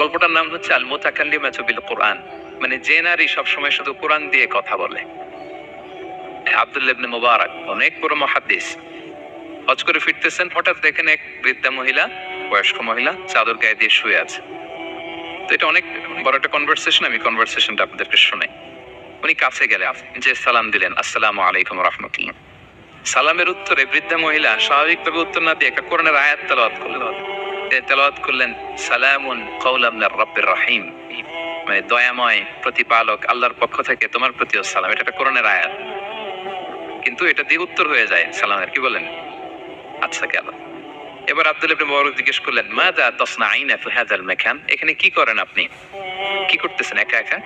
গল্পটার নাম হচ্ছে আল মোতাকাল্লিমাতু বিল কোরআন। মানে যে নারী সবসময় শুধু কোরআন দিয়ে কথা বলে। আব্দুল্লাহ ইবনে মুবারক, অনেক বড় মুহাদ্দিস হজ করে ফিরতেছেন, হঠাৎ দেখেন এক বৃদ্ধা মহিলা, বয়স্ক মহিলা, চাদর গায়ে দিয়ে শুয়ে আছে। তো এটা অনেক বড় একটা কনভারসেশন আমি কনভারসেশনটা আপনাদেরকে শোনাই। উনি কাছে গেলে যে সালাম দিলেন, আসসালামু আলাইকুম রহমতুল্লাহ। সালামের উত্তরে বৃদ্ধা মহিলা স্বাভাবিকভাবে উত্তর না দিয়ে একটা কোরআনের আয়াত তেলাওয়াত করলেন। করলেন, সালামুন রাব্বির রহিম। মানে দয়াময় প্রতিপালক, আল্লাহর পক্ষ থেকে তোমার সালাম। এটা একটা কোরআনের আয়াত। কিন্তু এটা দিয়ে উত্তর হয়ে যায় সালামের, কি বলেন? আচ্ছা গেল। এবার আব্দুল ইবনে মুবারক জিজ্ঞেস করলেন, মাযা তাসনাঈনা ফি হাযাল মাকান? এখানে কি করেন আপনি? কি করতেছেন একা একা?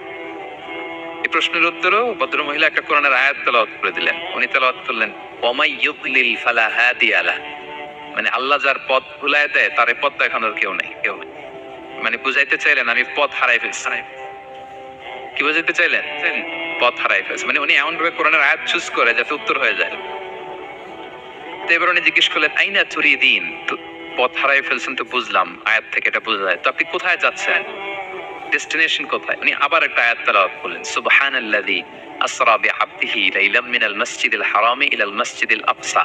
এই প্রশ্নের উত্তরও ভদ্র মহিলা একটা কোরআনের আয়াত তেলাওয়াত করে দিলেন। উনি তেলাওয়াত করলেন, ওমাই ইউদলিল ফালা হাদিয়া লা মানে আল্লাহ যার পথ ভুলায় দেয়, তার পথ দেখানোর কেউ নেই কেউ নেই। মানে বুঝাইতে চাইলেন, আমি পথ হারাই ফেলছি। কি বুঝাইতে চাইলেন? পথ হারাই ফেলছে। মানে উনি এমন ভাবে কোরআনের আয়াত চুজ করে যাতে উত্তর হয়ে যায়। তো এবার উনি জিজ্ঞেস করলেন, আইনা চুরি দিন পথ হারাই ফেলছেন তো বুঝলাম, আয়াত থেকে এটা বোঝা যায়। তো আপনি কোথায় যাচ্ছেন? ডেস্টিনেশন কোথায়? উনি আবার একটা আয়াত তেলাওয়াত করলেন, সুবহানাল্লাযী আসরা বিআবদিহি লাইলাম মিনাল মাসজিদিল হারামি ইলাল মাসজিদিল আকসা।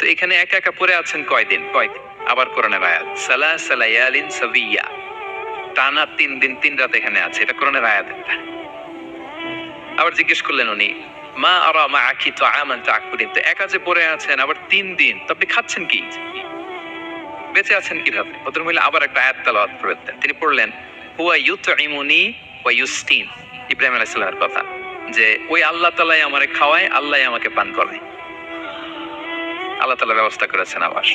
তো এখানে একা একা পড়ে আছেন কয়দিন? কয়দিন? আবার কোরআনের আয়াত সালা সালায়ালিন সাবিয়া। টানা তিন দিন, তিন রাত এখানে আছে। এটা কোরআনের আয়াত একটা। আবার জিজ্ঞেস করলেন উনি, মা আরা মা আকি তো আমান তাকুলিন তো একা যে পড়ে আছেন, আবার তিন দিন, তো আপনি খাচ্ছেন কি? বেঁচে আছেন কীভাবে? ভদ্র মহিলা আবার একটা আয়াত তালাওয়াত দেন তিনি পড়লেন, হুয়া ইউতইমুনি ওয়া ইউস্তিন ইব্রাহিম আলাইহিস কথা। যে, ওই আল্লাহ তাআলাই আমারে খাওয়ায়, আল্লাহ আমাকে পান করে। আল্লাহ তাআলা ব্যবস্থা করেছেন আবার।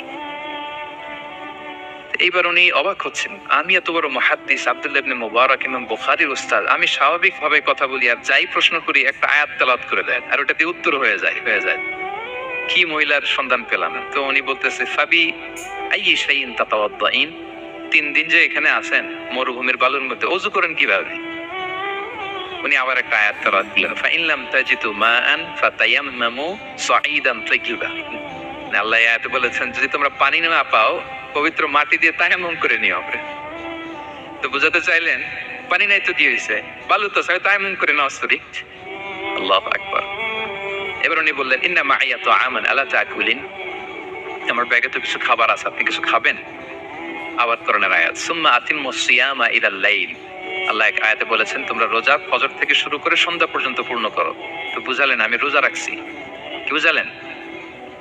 এইবার উনি অবাক হচ্ছেন। আমি এত বড় মহাদ্দিস আব্দুল্লাহ ইবনে মুবারক ইমাম উস্তাদ। আমি স্বাভাবিকভাবে কথা বলি আর যাই প্রশ্ন করি, একটা আয়াত তেলাওয়াত করে দেন আর ওটা দিয়ে উত্তর হয়ে যায় হয়ে যায়। কি মহিলার সন্ধান পেলাম? তো উনি বলতেছে, ফাবি আই শাইইন তাতাওয়াদ্দাইন? তিন দিন যে এখানে আছেন, মরুভূমির বালুর মধ্যে। অজু করেন কীভাবে? উনি আবার একটা আয়াত তেলাওয়াত দিলেন, ফাইন লাম তাজিদু মাআন ফাতায়াম্মামু সাঈদান তাইয়িবা আল্লাহ এই আয়াতে বলেছেন, যদি তোমরা পানি না পাও, পবিত্র মাটি দিয়ে তায়াম্মুম করে নিও আপনি। তো বুঝাতে চাইলেন, পানি নাই তো কি হয়েছে বালু তো সবাই তায়াম্মুম করে নাও সরি আল্লাহু আকবার। এবার উনি বললেন, ইন্না মাইয়া তো আমান, আলা তাকুলিন? আমার ব্যাগে তো কিছু খাবার আছে, আপনি কিছু খাবেন? আবার করণের আয়াত, সুম্মা আতিম্মু সিয়ামা ইলাল লাইল। আল্লাহ এক আয়াতে বলেছেন, তোমরা রোজা ফজর থেকে শুরু করে সন্ধ্যা পর্যন্ত পূর্ণ করো। তো বুঝালেন, আমি রোজা রাখছি। কি বুঝালেন?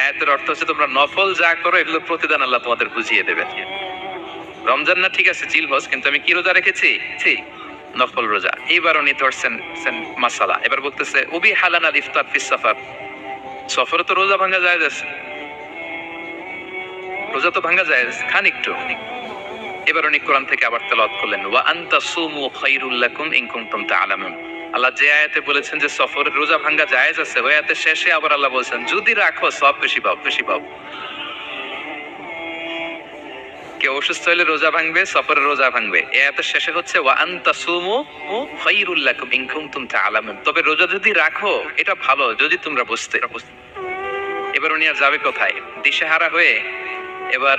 আয়াতের অর্থ হচ্ছে তোমরা নফল যা করো, এগুলো প্রতিদান আল্লাহ তোমাদের বুঝিয়ে দেবেন রমজান না, ঠিক আছে, জিল হজ কিন্তু আমি কি রোজা রেখেছি? নফল রোজা। এইবার উনি ধরছেন মাসালা। এবার বলতেছে, উবি হালান আল ইফতার ফিস সাফার। সফরে তো রোজা ভাঙা যায় যাচ্ছে। রোজা তো ভাঙা যায় খান একটু। এবার উনি কোরআন থেকে আবার তেলাওয়াত করলেন, ওয়া আনতা সুমু খায়রুল লাকুম ইন কুনতুম তাআলামুন। আল্লাহ যে আয়াতে বলেছেন যে সফরের রোজা ভাঙ্গা জায়েজ আছে, ওই আয়াতে শেষে আবার আল্লাহ বলছেন, যদি রাখো, সব বেশি পাও বেশি পাও। কেউ অসুস্থ হলে রোজা ভাঙবে সফরের রোজা ভাঙবে। এ আয়াতের শেষে হচ্ছে, ওয়া আনতা সুমু খায়রুল লাকুম ইন কুনতুম তাআলামুন। তবে রোজা যদি রাখো, এটা ভালো, যদি তোমরা বুঝতে এবার উনি আর যাবে কোথায়? দিশেহারা হয়ে এবার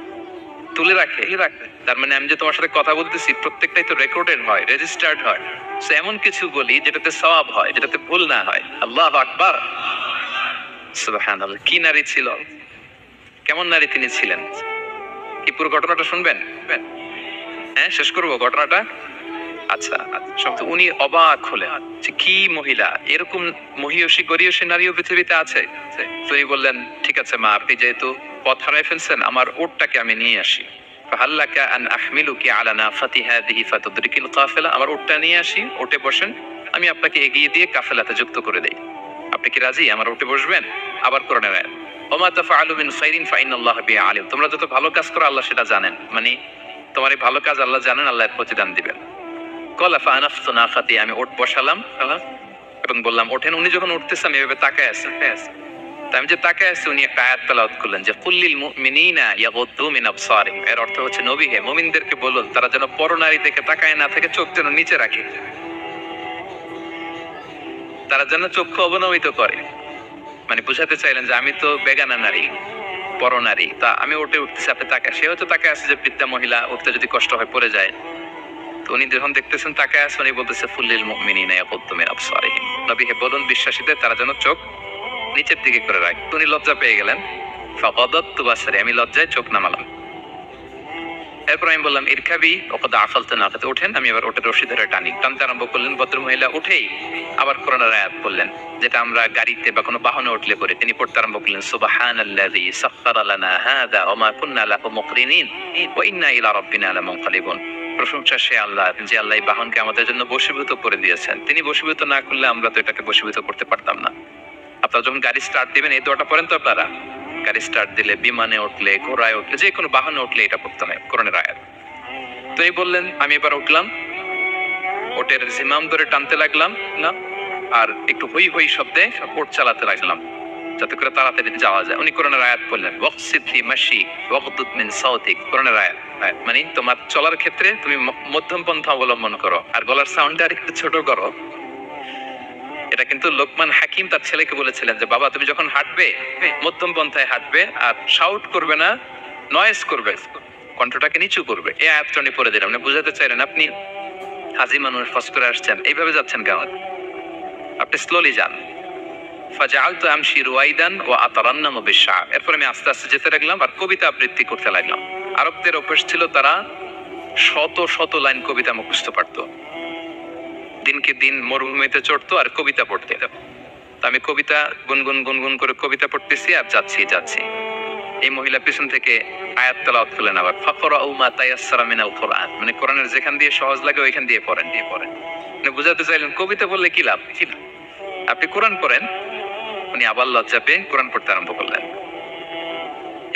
তুলে রাখে। তার মানে আমি যে তোমার সাথে কথা বলতেছি, প্রত্যেকটাই তো রেকর্ডেড হয় রেজিস্টার্ড হয়। সো এমন কিছু বলি যেটাতে সওয়াব হয়, যেটাতে ভুল না হয়। আল্লাহ আকবার। কি নারী ছিল? কেমন নারী তিনি ছিলেন? কি পুরো ঘটনাটা শুনবেন? হ্যাঁ শেষ করব ঘটনাটা? আচ্ছা আচ্ছা, তো উনি অবাক হলেন যে কি মহিলা? এরকম মহিয়সী গরিয়সী নারীও পৃথিবীতে আছে। তো এই বললেন ঠিক আছে মা আপনি যেহেতু পথ হারাই ফেলছেন আমার ওটটাকে আমি নিয়ে আসি। আন কাফেলা। আমার ওটটা নিয়ে আসি ওটে বসেন। আমি আপনাকে এগিয়ে দিয়ে কাফেলাতে যুক্ত করে দেই। আপনি কি রাজি? আমার ওটে বসবেন? আবার করে নেবেন। ওমা মিন খাইরিন ফাইনাল্লাহ বিহি আলিম তোমরা যত ভালো কাজ করো আল্লাহ সেটা জানেন। মানে তোমার এই ভালো কাজ আল্লাহ জানেন আল্লাহ প্রতিদান দিবেন। কলা ফানাফতু নাফাতি আমি ওট বসালাম এবং বললাম ওঠেন উনি যখন উঠতেছে আমি এভাবে তাকায় আছি তা আমি যে আছি উনি একটা আয়াত তেলাওয়াত করলেন যে কুল্লিল মুমিনিনা ইয়াগুদ্দু মিন এর অর্থ হচ্ছে নবী হে মুমিনদেরকে বলুন তারা যেন পরনারী দেখে তাকায় না থেকে চোখ যেন নিচে রাখে। তারা যেন চক্ষু অবনমিত করে। মানে বুঝাতে চাইলেন যে আমি তো বেগানা নারী পরনারী। তা আমি উঠে উঠতেছি আপনি তাকে সে হয়তো তাকে আছে যে বৃদ্ধা মহিলা উঠতে যদি কষ্ট হয় পড়ে যায়। উনি যখন দেখতেছেন তাকে আছে, উনি বলতেছে, ফুল্লিল মুমিনিনা ইয়াগুদ্দু মিন আবসারিহিম নবী হে বলুন বিশ্বাসীদের, তারা যেন চোখ নিচের দিকে করে রাখে। উনি লজ্জা পেয়ে গেলেন। ফাকাদাতু বাসারি, আমি লজ্জায় চোখ নামালাম। এরপর আমি বললাম, ইরকাবি ওকদা আফালতে না। ওঠেন আমি আবার ওটা রশি ধরে টানি। টানতে আরম্ভ করলেন ভদ্র মহিলা উঠেই আবার কোরআনের আয়াত বললেন যেটা আমরা গাড়িতে বা কোনো বাহনে উঠলে পরে তিনি পড়তে আরম্ভ করলেন, সুবহানাল্লাযী সাখখারা লানা হাযা ওয়া কুন্না লাহু মুকরিনিন ওয়া ইন্না ইলা রাব্বিনা লামুনকালিবুন। প্রশংসা সে আল্লাহ, যে আল্লাহ এই বাহনকে আমাদের জন্য বশীভূত করে দিয়েছেন। তিনি বশীভূত না করলে আমরা তো এটাকে বশীভূত করতে পারতাম না। আপনারা যখন গাড়ি স্টার্ট দিবেন, এই দোয়াটা পড়েন তো আপনারা? গাড়ি স্টার্ট দিলে বিমানে উঠলে, ঘোড়ায় উঠলে, যে কোনো বাহনে উঠলে এটা পড়তে হয়, কোরআনের আয়াত। তো এই বললেন, আমি এবার উঠলাম। ওটের জিমাম ধরে টানতে লাগলাম, না? আর একটু হই হই শব্দে ওট চালাতে লাগলাম। যাতে করে তাড়াতাড়ি যাওয়া যায়। উনি কোরআনের আয়াত বললেন ওয়াকসিফি মাশি ওয়াকদুদ মিন সাউতিক। কোরআনের আয়াত। মানে তোমার চলার ক্ষেত্রে তুমি মধ্যম পন্থা অবলম্বন করো। আর গলার সাউন্ডটা আর একটু ছোট করো। এটা কিন্তু লোকমান হাকিম তার ছেলেকে বলেছিলেন যে, বাবা, তুমি যখন হাঁটবে, মধ্যম পন্থায় হাঁটবে আর শাউট করবে না নয়েজ করবে, কণ্ঠটাকে নিচু করবে। এই আয়াতটা উনি পড়ে দিলাম বুঝাতে চাইলেন, আপনি হাজি মানুষ, ফস করে আসছেন, এইভাবে যাচ্ছেন কেমন? আপনি স্লোলি যান। আমশি রুয়াইদান ও আতারান্নামু বিশআব এরপর আমি আস্তে আস্তে যেতে লাগলাম আর কবিতা আবৃত্তি করতে লাগলাম। আরবদের অভ্যাস ছিল তারা শত শত লাইন কবিতা মুখস্থ পারতো। দিনকে দিন মরুভূমিতে চড়তো আর কবিতা পড়তে। আমি কবিতা গুনগুন গুনগুন করে কবিতা পড়তেছি আর যাচ্ছি যাচ্ছি। এই মহিলা পিছন থেকে আয়াত তেলাওয়াত আবার ফাকরাউ মা তায়াসসারা মিনাল কোরআন। মানে কোরআনের যেখান দিয়ে সহজ লাগে, ওইখান দিয়ে পড়েন। দিয়ে পড়েন মানে বুঝাতে চাইলেন, কবিতা বললে কি লাভ? কি? আপনি কোরআন পড়েন উনি আবার লজ্জা পেয়ে কোরআন পড়তে আরম্ভ করলেন।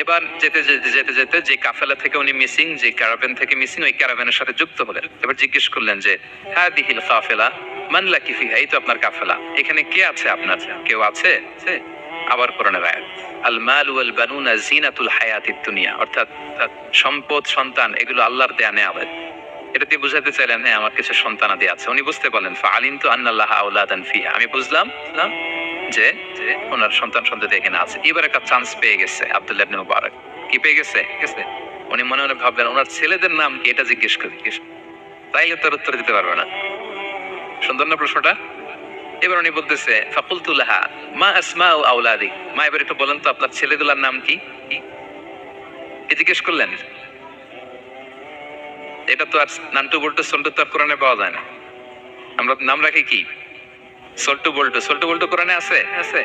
এবার যেতে যেতে যেতে যেতে যে কাফেলা থেকে উনি মিসিং, যে ক্যারাভেন থেকে মিসিং, ওই ক্যারাভেনের সাথে যুক্ত হলেন। এবার জিজ্ঞেস করলেন যে হ্যাঁ দিহিল কাফেলা মানলা কি ফিহা এই তো আপনার কাফেলা। এখানে কে আছে আপনার? কেউ আছে? আবার কোরআনের আয়াত। আল মাল ওয়াল জিনাতুল দুনিয়া। অর্থাৎ সম্পদ, সন্তান, এগুলো আল্লাহর দেয়া এটা দিয়ে বুঝাতে চাইলেন হ্যাঁ আমার কিছু সন্তানাদি আছে। উনি বুঝতে পারলেন ফালিম তো আন্নাল্লাহ আউলাদান ফিহা। আমি বুঝলাম বুঝলাম। যে ওনার সন্তান সন্ততি এখানে আছে। এবার একটা চান্স পেয়ে গেছে, আব্দুল্লাহ মুবারক। কি পেয়ে গেছে? গেছে উনি মনে মনে ভাবলেন, ওনার ছেলেদের নাম কি? এটা জিজ্ঞেস করি তাইলে তার উত্তর দিতে পারবে না। সুন্দর না প্রশ্নটা? এবার উনি বলতেছে ফাকুলতুল্লাহা মা আসমা ও আউলাদি মা, এবার একটু বলেন তো, আপনার ছেলেগুলোর নাম কি? জিজ্ঞেস করলেন? এটা তো আর নান্টু বল্টু সল্টু তো আর কোরআনে পাওয়া যায় না। আমরা নাম রাখি কি? সল্টু বল্টু সল্টু বল্টু কোরআনে আছে? আছে।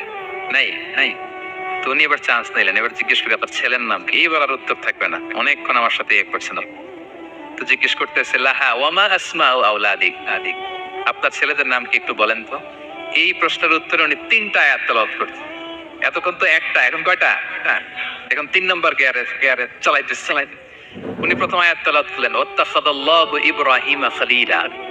নাই নাই। তো উনি এবার চান্স নিলেন। এবার জিজ্ঞেস করি আপনার ছেলের নাম কি? এবার আর উত্তর থাকবে না। অনেকক্ষণ আমার সাথে এক করছেন তো জিজ্ঞেস করতেছে লাহা ওয়ামা আসমা আউলাদিক আদিক। আপনার ছেলেদের নাম কি একটু বলেন তো? এই প্রশ্নের উত্তরে উনি তিনটা আয়াত তেলাওয়াত করছে এতক্ষণ তো একটা এখন কয়টা? হ্যাঁ। এখন তিন নম্বর গিয়ারে গিয়ারে চালাইতেছে চালাইতে উনি প্রথম আয়াত তেলাওয়াত করলেন ওয়াত্তাখাদাল্লাহু ইব্রাহিমা খলিলা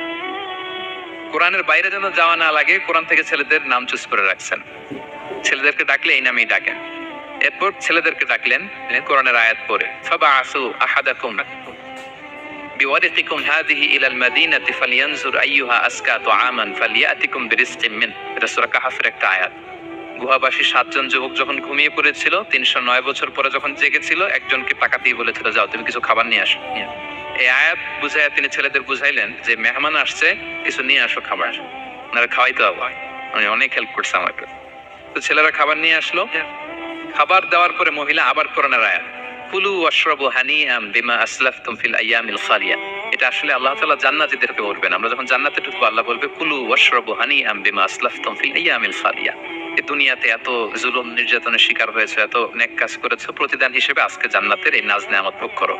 কোরআনের বাইরে যেন যাওয়া না লাগে কোরআন থেকে ছেলেদের নাম চুজ করে রাখছেন ছেলেদেরকে ডাকলে এই নামেই ডাকেন এরপর ছেলেদেরকে ডাকলেন কোরআনের আয়াত পড়ে ফাবা আসু আহাদাকুম بورقكم هذه إلى المدينة فلينظر أيها أزكى طعاما فليأتكم برزق منه এটা সূরা কাহাফের একটা আয়াত গুহাবাসী সাতজন যুবক যখন ঘুমিয়ে পড়েছিল তিনশো নয় বছর পরে যখন জেগেছিল একজনকে টাকা দিয়ে বলেছিল যাও তুমি কিছু খাবার নিয়ে আসো এই আয়াত বুঝাইয়া তিনি ছেলেদের বুঝাইলেন যে মেহমান আসছে, কিছু নিয়ে আসো খাবার। ওনারা খাওয়াইতে হবে। উনি অনেক হেল্প করছে আমাকে। তো ছেলেরা খাবার নিয়ে আসলো। খাবার দেওয়ার পরে মহিলা আবার কোরআনের আয়াত। কুলু বিমা আইয়ামিল এটা আসলে আল্লাহ তাআলা জান্নাতীদেরকে বলবেন। আমরা যখন জান্নাতে ঢুকবো, আল্লাহ বলবে, কুলু ওয়াশরাবু হানিআম বিমা আসলাফতুম ফিল আইয়ামিল এই দুনিয়াতে এত জুলুম, নির্যাতনের শিকার হয়েছে, এত নেক কাজ করেছ, প্রতিদান হিসেবে আজকে জান্নাতের এই নাজ নেয়ামত ভোগ করো।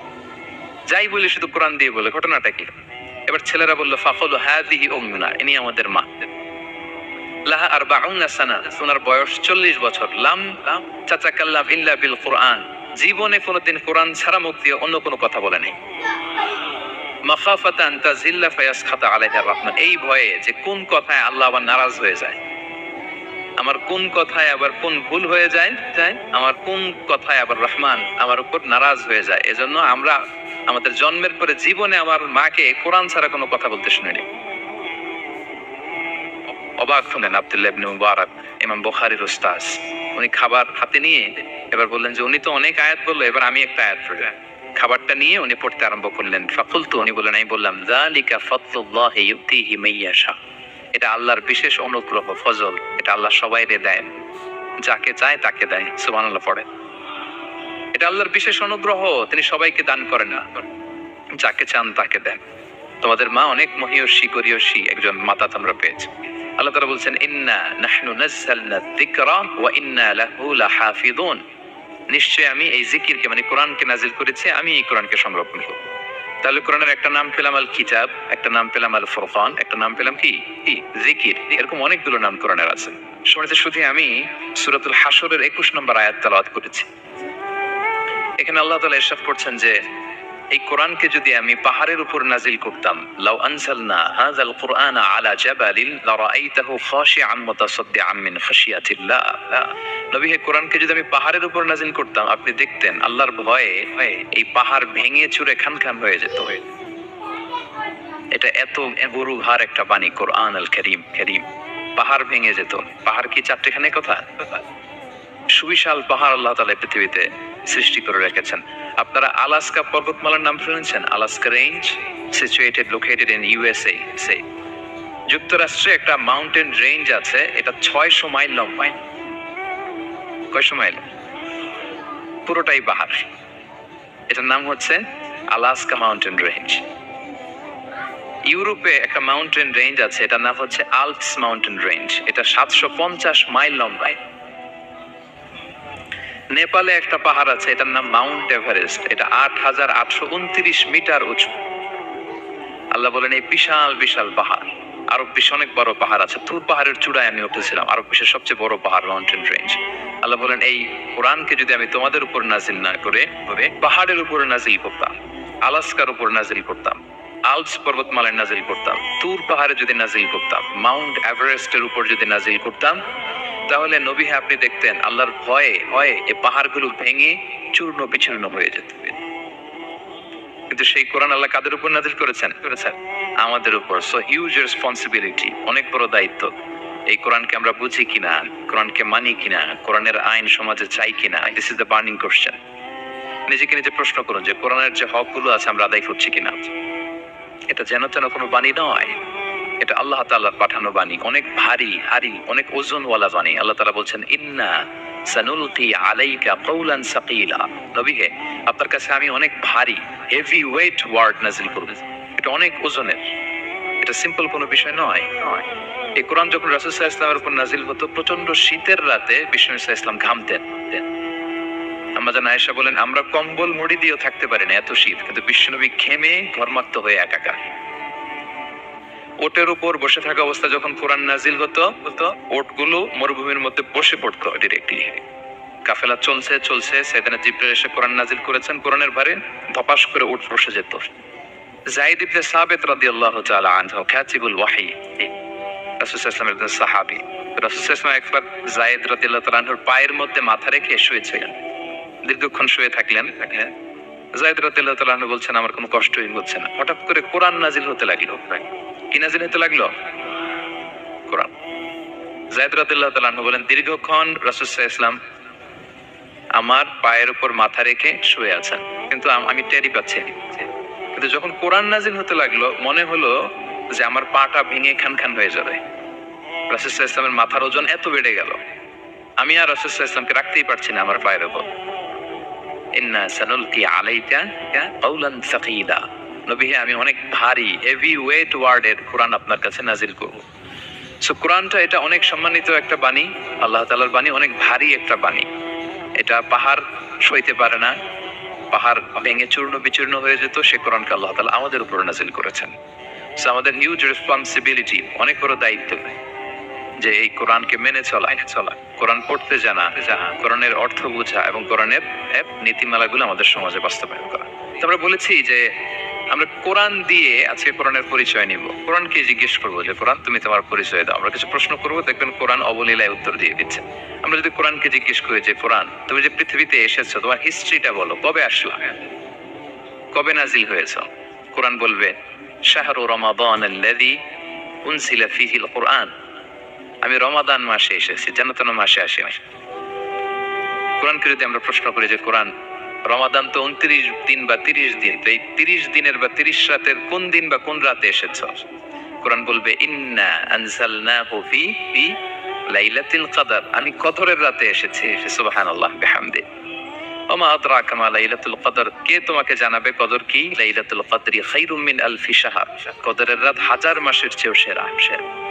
যাই বলি শুধু কোরআন দিয়ে বলে, ঘটনাটা কি? এবার ছেলেরা বলল, ফাফলু হাদিহি উম্মুনা ইনি আমাদের মা। লাহা আরবাউনা সানা ওনার বয়স চল্লিশ বছর। লাম লাম চাচাকাল্লাম ইল্লা বিল কোরআন। জীবনে কোনোদিন কোরআন ছাড়া দিয়ে অন্য কোনো কথা বলে নেই। মাখাফাতান তাজিল্লা ফায়াসখাতা আলাইহির রহমান। এই ভয়ে যে কোন কথায় আল্লাহ আবার নারাজ হয়ে যায়? আমার কোন কথায় আবার কোন ভুল হয়ে যায়? আমার কোন কথায় আবার রহমান আমার উপর নারাজ হয়ে যায়? এজন্য আমরা আমাদের জন্মের পরে জীবনে আমার মাকে কোরআন ছাড়া কোনো কথা বলতে শুনিনি। অবাক হলেন আব্দুল্লাহ ইবনে মুবারক, ইমাম বুখারীর উস্তাজ উনি খাবার হাতে নিয়ে এবার বললেন যে, উনি তো অনেক আয়াত বলল, এবার আমি একটা আয়াত পড়ি। খাবারটা নিয়ে উনি পড়তে আরম্ভ করলেন। ফাকুলতু, উনি বললেন, আমি বললাম, যালিকা ফাদলুল্লাহ ইউতিহি মাইয়াশা। এটা আল্লাহর বিশেষ অনুগ্রহ, ফজল। এটা আল্লাহ সবাইরে দেয়। যাকে চায় তাকে দেয়। সুবহানাল্লাহ পড়ে এটা আল্লাহর বিশেষ অনুগ্রহ, তিনি সবাইকে দান করেন না। যাকে চান তাকে দেন। তোমাদের মা অনেক মহিয়সী, গরিয়সী একজন মাতা তোমরা পেয়েছে। আল্লাহ তাআলা বলছেন, ইন্না নাহনু নাযালনা যিকরা ওয়া ইন্না লাহু লাহাফিযুন। নিশ্চয় আমি এই জিকিরকে মানে কোরআনকে নাজিল করেছি, আমি এই কোরআনকে সংরক্ষণ করব। তাহলে কোরআনের একটা নাম পেলাম আল কিতাব একটা নাম পেলাম আল ফুরকান একটা নাম পেলাম কি? জিকির। এরকম অনেকগুলো নাম কোরআনের আছে। শুনেছি শুধু আমি সূরাতুল হাসরের 21 নম্বর আয়াত তেলাওয়াত করেছি। এখানে আল্লাহ তালা ইরশাদ করছেন যে, এই কোরআনকে যদি আমি পাহাড়ের উপর নাজিল করতাম, লাউ আনজালনা হাযাল কুরআন আলা জাবালিন লারাআইতাহু খাশিআন মুতাসাদ্দিআন মিন খাশিয়াতিল্লাহ। নবী কোরআনকে যদি আমি পাহাড়ের উপর নাজিল করতাম, আপনি দেখতেন আল্লাহর ভয়ে এই পাহাড় ভেঙে চুরে খান খান হয়ে যেত। এটা এত গরু ভার একটা বাণী কোরআন আল করিম করিম। পাহাড় ভেঙে যেত। পাহাড় কি চারটেখানে কথা? সুবিশাল পাহাড় আল্লাহ তালা পৃথিবীতে সৃষ্টি করে রেখেছেন। আপনারা আলাস্কা পর্বতমালার নাম শুনেছেন? Alaska range situated located in USA সে যুক্তরাষ্ট্রে একটা মাউন্টেন রেঞ্জ আছে, এটা ছয়শো মাইল লম্বা। কয়শো মাইল? পুরোটাই পাহাড় এটার নাম হচ্ছে আলাস্কা মাউন্টেন রেঞ্জ ইউরোপে একটা মাউন্টেন রেঞ্জ আছে, এটার নাম হচ্ছে আলপস মাউন্টেন রেঞ্জ এটা সাতশো পঞ্চাশ মাইল লম্বায় নেপালে একটা পাহাড় আছে, এটার নাম মাউন্ট এভারেস্ট। এটা আট হাজার আটশো উনত্রিশ মিটার উঁচু। আল্লাহ বলেন, এই বিশাল বিশাল পাহাড়। আরও বেশ অনেক বড় পাহাড় আছে। তুর পাহাড়ের চূড়ায় আমি উঠেছিলাম। আরও বিশ্বের সবচেয়ে বড় পাহাড় মাউন্টেন রেঞ্জ আল্লাহ বলেন, এই কোরআনকে যদি আমি তোমাদের উপর নাজিল না করে করে পাহাড়ের উপর নাজিল করতাম। আলাস্কার উপর নাজিল করতাম। আলপস পর্বতমালায় নাজিল করতাম। তুর পাহাড়ে যদি নাজিল করতাম, মাউন্ট এভারেস্টের উপর যদি নাজিল করতাম তাহলে নবী হ্যাঁ আপনি দেখতেন, আল্লাহর ভয়ে ভয়ে এই পাহাড়গুলো ভেঙে চূর্ণ বিচূর্ণ হয়ে যেত। কিন্তু সেই কোরআন আল্লাহ কাদের উপর নাজিল করেছেন? করেছেন। আমাদের উপর। সো হিউজ রেসপন্সিবিলিটি অনেক বড় দায়িত্ব। এই কোরআনকে আমরা বুঝি কিনা, কোরআনকে মানি কিনা, কোরআনের আইন সমাজে চাই কিনা this is the burning question নিজেকে নিজে প্রশ্ন করুন যে কোরআনের যে হকগুলো আছে, আমরা আদায় করছি কিনা। এটা যেন তেন কোনো বাণী নয়। এটা আল্লাহ তাআলার পাঠানো বাণী। অনেক ভারী, হারি, অনেক ওজনওয়ালা বাণী। আল্লাহ তাআলা বলছেন, ইন্না সানুলকি আলাইকা সাকিলা। নবী হে, আপনার কাছে আমি অনেক ভারী হেভি ওয়েট ওয়ার্ড করব। এটা অনেক ওজনের। এটা সিম্পল কোনো বিষয় নয়। এই কোরআন যখন হতো প্রচণ্ড শীতের রাতে বিষ্ণু ঘামতেন আমরা আয়েশা বলেন, আমরা কম্বল মুড়ি দিয়েও থাকতে পারি না, এত শীত। কিন্তু বিশ্বনবী ঘেমে ঘর্মাক্ত হয়ে একাকার। ওটের উপর বসে থাকা অবস্থা যখন কোরআন নাজিল হতো হতো ওটগুলো মরুভূমির মধ্যে বসে পড়তো ডিরেক্টলি কাফেলা চলছে চলছে, সেদিনে জিব্রাইল এসে কোরআন নাজিল করেছেন, কোরআনের ভারে ধপাস করে উঠ বসে যেত। জাইদ ইবনে রাদিয়াল্লাহু তাআলা আনহু কাতিবুল সাহাবী। একবার জায়েদ রাদিয়াল্লাহু তাআলা পায়ের মধ্যে মাথা রেখে শুয়েছিলেন। দীর্ঘক্ষণ শুয়ে থাকলেন। জায়েদ রাদিয়াল্লাহু তাআলা বলছেন, আমার কোনো কষ্টই হচ্ছে না। হঠাৎ করে কোরআন নাজিল হতে লাগল। কি নাজিল হতে লাগল? কোরআন। জায়েদ রাদিয়াল্লাহু তাআলা বলেন, দীর্ঘক্ষণ আলাইহি ওয়াসাল্লাম আমার পায়ের উপর মাথা রেখে শুয়ে আছেন। কিন্তু আমি টেরি পাচ্ছি কিন্তু যখন কোরআন নাজিল হতে লাগল, মনে হলো যে আমার পাটা ভেঙে খান খান হয়ে যাবে। রাসুসাহ ইসলামের মাথার ওজন এত বেড়ে গেল। আমি আর রাসুসাহ ইসলামকে রাখতেই পারছি না আমার পায়ের উপর। ইন্না সানুলকি আলাইকা কাউলান সাকিলা। নবী হে, আমি অনেক ভারী হেভি ওয়েট ওয়ার্ডের কোরআন আপনার কাছে নাজিল করব। সো কোরআনটা এটা অনেক সম্মানিত একটা বাণী আল্লাহ তাআলার বাণী অনেক ভারী একটা বাণী। এটা পাহাড় সইতে পারে না পাহাড় ভেঙে চূর্ণ বিচূর্ণ হয়ে যেত সে কোরআনকে আল্লাহ তাআলা আমাদের উপর নাজিল করেছেন। So আমাদের হিউজ রেসপন্সিবিলিটি অনেক বড় দায়িত্ব। যে এই কোরআনকে মেনে চলা চলা। কোরআন পড়তে জানা জানা কোরআনের অর্থ বোঝা এবং কোরআনের নীতিমালাগুলো আমাদের সমাজে বাস্তবায়ন করা। আমরা বলেছি যে আমরা কোরআন দিয়ে আজকে কোরআনের পরিচয় নিব। কোরআনকে জিজ্ঞেস করব যে, কোরআন, তুমি তোমার পরিচয় দাও। আমরা কিছু প্রশ্ন করব, দেখবেন কোরআন অবলীলায় উত্তর দিয়ে দিচ্ছে। আমরা যদি কোরআনকে জিজ্ঞেস করি যে, কোরআন, তুমি যে পৃথিবীতে এসেছ, তোমার হিস্ট্রিটা বলো, কবে আসলা? কবে নাজিল হয়েছ? কোরআন বলবে, শাহরু রমাদান আল্লাযী উনজিলা ফীহিল কোরআন। আমি রমাদান মাসে এসেছি যেন তেন মাসে আসি। কোরআনকে যদি আমরা প্রশ্ন করি যে, কোরআন রমাদান তো উনত্রিশ দিন বা তিরিশ দিন, তো এই তিরিশ দিনের বা তিরিশ রাতের কোন দিন বা কোন রাতে এসেছ? কোরআন বলবে, ইন্না আনজালনাহু ফি ফি লাইলাতুল কদর। আমি কদরের রাতে এসেছি, সুবহানাল্লাহ, বিহামদি। ওমা আদরাকা মা লাইলাতুল কদর। কে তোমাকে জানাবে কদর কি? লাইলাতুল কদরি খাইরুম মিন আলফি শাহর। কদরের রাত হাজার মাসের চেয়েও সেরা সেরা।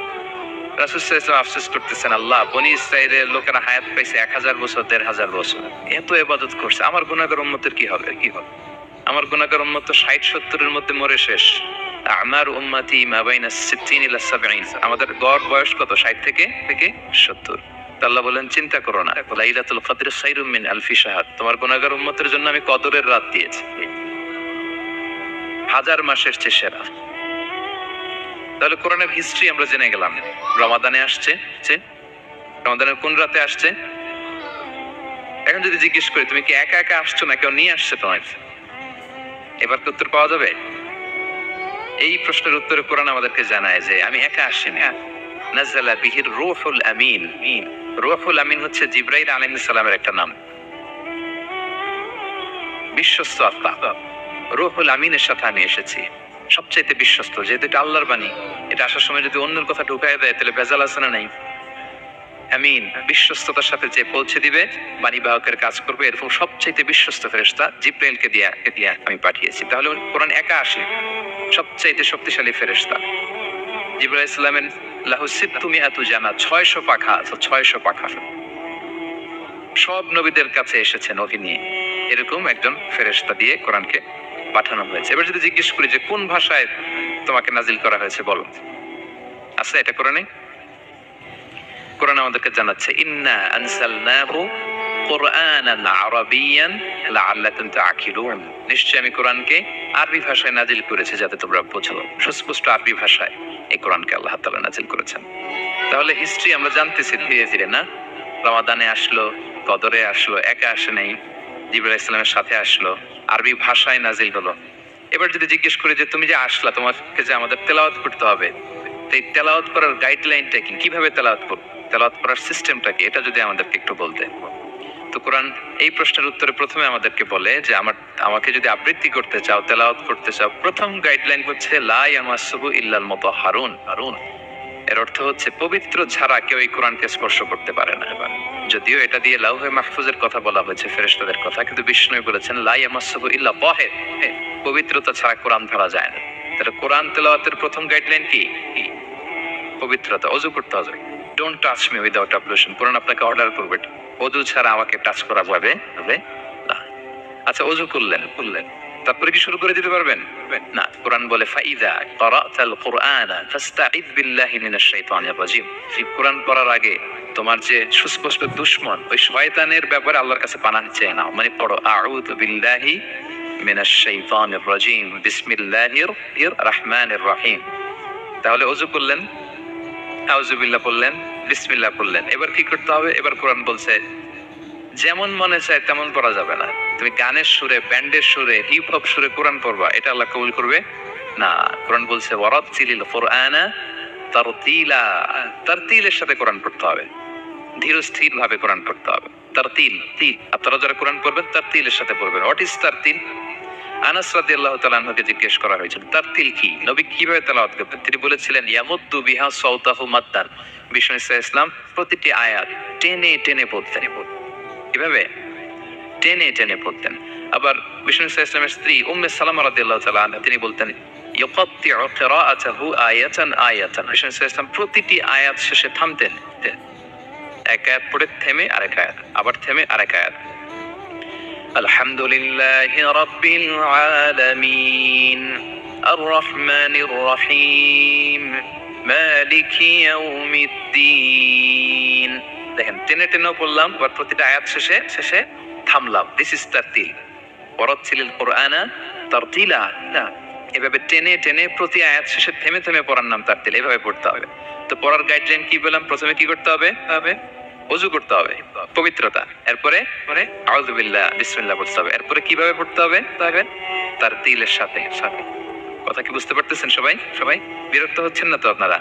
করতেছেন, আল্লাহ, বনি লোকেরা হায়াত পাইছে এক হাজার বছর, দেড় হাজার বছর। এত ইবাদত করছে, আমার উম্মতের কি হবে? কি হবে? আমার গুনাহগার উম্মত তো ষাট, সত্তরের মধ্যে মরে শেষ। আমার উম্মতি মা বাইনা ইলা সাবঈন। আমাদের গড় বয়স কত? ষাট থেকে থেকে সত্তর। আল্লাহ বলেন, চিন্তা করো না। লাইলাতুল কদর খায়রুম মিন আলফি শাহর তোমার গুনাহগার উম্মতের জন্য আমি কদরের রাত দিয়েছি। হাজার মাসের চেয়ে সেরা। তাহলে কোরআনের হিস্ট্রি আমরা জেনে গেলাম। রমাদানে আসছে রমাদানের কোন রাতে আসছে? এখন যদি জিজ্ঞেস করি, তুমি কি একা একা আসছো না কেউ নিয়ে আসছে তোমার এবার উত্তর পাওয়া যাবে? এই প্রশ্নের উত্তরে কোরআন আমাদেরকে জানায় যে, আমি একা আসিনি। নাজালা বিহির রুহুল আমিন। রুহুল আমিন হচ্ছে জিব্রাইল আলাইহিস সালামের একটা নাম। বিশ্বস্ত আত্মা। রুহুল আমিনের সাথে আমি এসেছি। সবচাইতে বিশ্বস্ত, যেহেতু এটা আল্লাহর বাণী। এটা আসার সময় যদি অন্যের কথা ঢুকায় দেয়, তাহলে ভেজাল আছে না নাই? আমিন। বিশ্বস্ততার সাথে যে পৌঁছে দিবে, বাণী বাহকের কাজ করবে, এরকম সবচাইতে বিশ্বস্ত ফেরেশতা জিব্রাইলকে দিয়া দিয়া আমি পাঠিয়েছি। তাহলে কোরআন একা আসে, সবচাইতে শক্তিশালী ফেরেশতা। জিব্রাইল ইসলামের লাহু সিত্তুমি আতু জানা, ছয়শো পাখা ছয়শো পাখা। সব নবীদের কাছে এসেছেন ওকে নিয়ে। এরকম একজন ফেরেশতা দিয়ে কোরআনকে পাঠানো হয়েছে। এবার যদি জিজ্ঞেস করি যে কোন ভাষায় তোমাকে নাজিল করা হয়েছে, বলো। আছে এটা কোরআনে? কোরআন আমাদেরকে জানাচ্ছে, ইন্না আনসালনাহু কুরআনান আরাবিয়ান লাআল্লাকুম তাআকিলুন নিশ্চয় আমি কোরআনকে আরবি ভাষায় নাজিল করেছি যাতে তোমরা বোঝো। সুস্পষ্ট আরবি ভাষায় এই কোরআনকে আল্লাহ তাআলা নাজিল করেছেন। তাহলে হিস্ট্রি আমরা জানতেছি ধীরে ধীরে, না? রমাদানে আসলো, কদরে আসলো, একা আসে নাই, জিবরাইল ইসলামের সাথে আসলো। আরবি ভাষায় নাজিল হলো। এবার যদি জিজ্ঞেস করি যে তুমি যে আসলা, তোমাকে যে আমাদের তেলাওয়াত করতে হবে এই তেলাওয়াত করার গাইডলাইনটা কি? কীভাবে তেলাওয়াত করব? তেলাওয়াত করার সিস্টেমটা কি? এটা যদি আমাদেরকে একটু বলতে। তো কোরআন এই প্রশ্নের উত্তরে প্রথমে আমাদেরকে বলে যে, আমার, আমাকে যদি আবৃত্তি করতে চাও, তেলাওয়াত করতে চাও, প্রথম গাইডলাইন হচ্ছে, লা ইয়ামাসসুহু ইল্লাল মুতাহহারুন হারুন। এর অর্থ হচ্ছে, পবিত্র ছাড়া কেউ এই কোরআনকে স্পর্শ করতে পারে না। যদিও এটা দিয়ে লাউহে মাহফুজের কথা বলা হয়েছে, ফেরেশতাদের কথা। কিন্তু বিষ্ণু বলেছেন লা ইয়ামাসসুহু ইল্লা তাহির পবিত্রতা ছাড়া কোরআন ধরা যায় না। তাহলে কোরআন তেলাওয়াতের প্রথম গাইডলাইন কি? পবিত্রতা, অজু করতে হবে। Don't touch me without application কোরআন আপনাকে অর্ডার করবে। অজু ছাড়া আমাকে টাচ করা যাবে না। আচ্ছা অজু করলেন করলেন। তারপরে কি শুরু করে দিতে পারবেন? না, কোরআন বলে, ফাইদা ক্বারাতাল কুরআনা ফাস্তাইদ বিল্লাহি মিনাশ শাইতানির রাজিম। এই কোরআন পড়ার আগে তোমার যে সুস্পষ্ট দুশমন, ওই শয়তানের ব্যাপারে আল্লাহর কাছে পানাহ চেয়ে নাও। মানে পড়ো, আউযু বিল্লাহি মিনাশ শাইতানির রাজিম। বিসমিল্লাহির রহমানির রহিম। তাহলে অজু করলেন আউজুবিল্লাহ বললেন বিসমিল্লাহ বললেন এবার কি করতে হবে? এবার কোরআন বলছে, যেমন মনে চায় তেমন পড়া যাবে না। তুমি গানের সুরে, ব্যান্ডের সুরে হিপ হপ সুরে কোরআন পড়বা, এটা আল্লাহ কবুল করবে? না, কোরআন বলছে ওয়ারাত চিলিল কোরআনা তারতিলা। তারতিলের সাথে কোরআন পড়তে হবে। ধীর স্থির ভাবে কোরআন পড়তে হবে। তারতিল, তিল। আপনারা যারা কোরআন পড়বেন, তারতিলের সাথে পড়বেন। What is তারতিল? আনাস রাদিয়াল্লাহু তাআলা আনহুকে জিজ্ঞেস করা হয়েছিল, তারতিল কি? নবী কীভাবে তেলাওয়াত করতেন তিনি বলেছিলেন, ইয়ামুদ্দু বিহা সাওতাহু মাদ্দান। বিষ্ণু ইসলাম প্রতিটি আয়াত টেনে টেনে পড়তেন। কীভাবে? টেনে টেনে পড়তেন আবার বিষ্ণু ইসা ইসলামের স্ত্রী উম্মে সালামা রাদিয়াল্লাহু তাআলা আনহা তিনি বলতেন ইউকাত্তিউ কিরাআতাহু আয়াতান আয়াতান বিষ্ণু ইসা ইসলাম প্রতিটি আয়াত শেষে থামতেন এক আয়াত পড়ে থেমে আরেক আয়াত আবার থেমে আরেক আয়াত الحمد لله رب العالمين الرحمن الرحيم مالك يوم الدين দেখেন টেনে টেনেও পড়লাম এবার প্রতিটা আয়াত শেষে শেষে থামলাম। This is তারতিল পরচ্ছিলেন কোরআনা তারতিলা। না এভাবে টেনে টেনে প্রতি আয়াত শেষে থেমে থেমে পড়ার নাম তারতিল। এভাবে পড়তে হবে। তো পড়ার গাইডলাইন কি বললাম? প্রথমে কি করতে হবে? হবে। অজু করতে হবে। পবিত্রতা। এরপরে? পরে? আউযুবিল্লাহ বিসমিল্লাহ পড়তে হবে। এরপরে কীভাবে পড়তে হবে? তাহলে তার তিলের সাথে। সাথে। কথা কি বুঝতে পারতেছেন সবাই? সবাই? বিরক্ত হচ্ছেন না তো আপনারা?